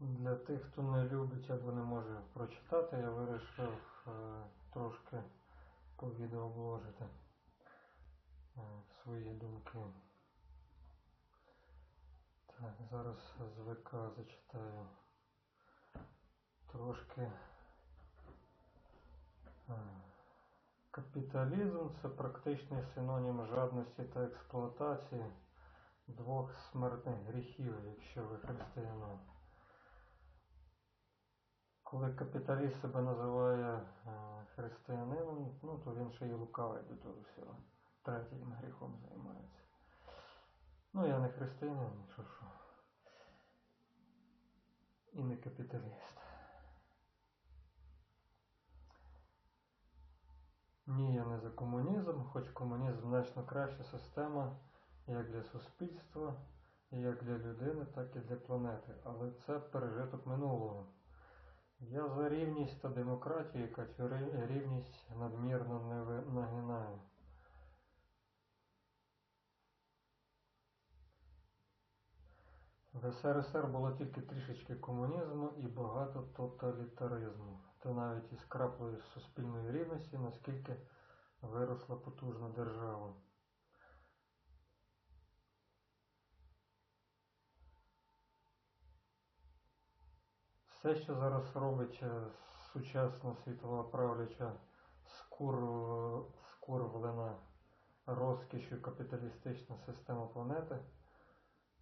Для тих, хто не любить або не може прочитати, я вирішив е, трошки по відео обложити е, свої думки. Так, зараз з ВК зачитаю трошки. Е, Капіталізм це практичний синонім жадності та експлуатації двох смертних гріхів, якщо ви християнин. Коли капіталіст себе називає е, християнином, ну то він ще й лукавий до того всього. Третім гріхом займається. Ну я не християнин, що що. І не капіталіст. Ні, я не за комунізм, хоч комунізм значно краща система як для суспільства, як для людини, так і для планети. Але це пережиток минулого. Я за рівність та демократію, яка цю рівність надмірно не нагинає. В СРСР було тільки трішечки комунізму і багато тоталітаризму, та навіть із краплею суспільної рівності, наскільки виросла потужна держава. Все, що зараз робить сучасна світова правляча скурвлена розкішю капіталістична система планети,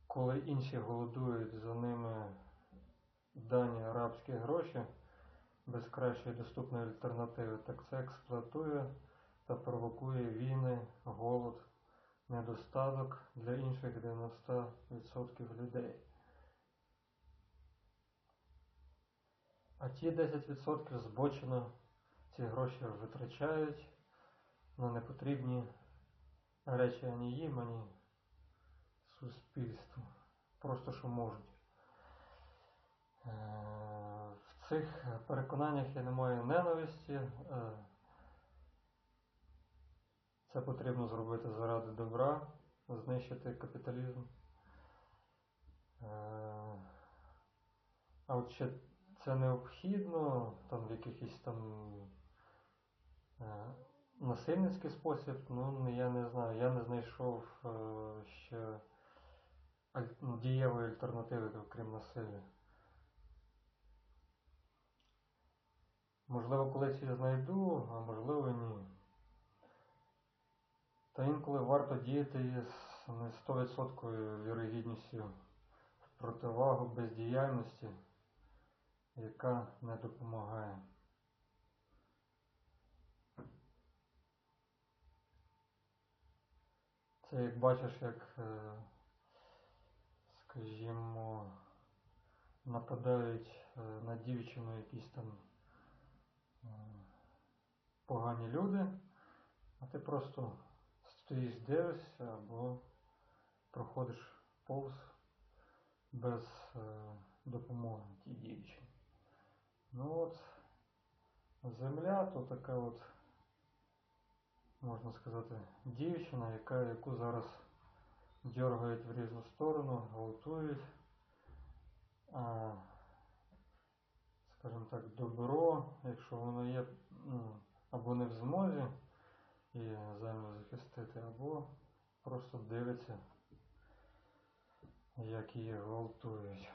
коли інші голодують за ними дані арабські гроші без кращої доступної альтернативи, так це експлуатує та провокує війни, голод, недостаток для інших 90% людей. А ті 10% збочено ці гроші витрачають на непотрібні речі ані їм, ані суспільству. Просто що можуть. Е, В цих переконаннях я не маю ненависті. Е, Це потрібно зробити заради добра, знищити капіталізм. Е, А от ще це необхідно там в якийсь там е, насильницький спосіб, ну я не знаю. Я не знайшов е, ще ну, дієвої альтернативи, окрім насилля. Можливо, колись я знайду, а можливо ні. Та інколи варто діяти із не 100% вірогідністю в противагу бездіяльності, яка не допомагає. Це як бачиш, як, е, скажімо, нападають е, на дівчину якісь там е, погані люди, а ти просто стоїш, дивишся або проходиш повз без допомоги тій дівчині. Ну от, земля то така от, можна сказати, дівчина, яка, яку зараз дергають в різну сторону, гвалтують. А, скажімо так, добро, якщо воно є ну, або не в змозі і землю захистити, або просто дивиться, як її гвалтують.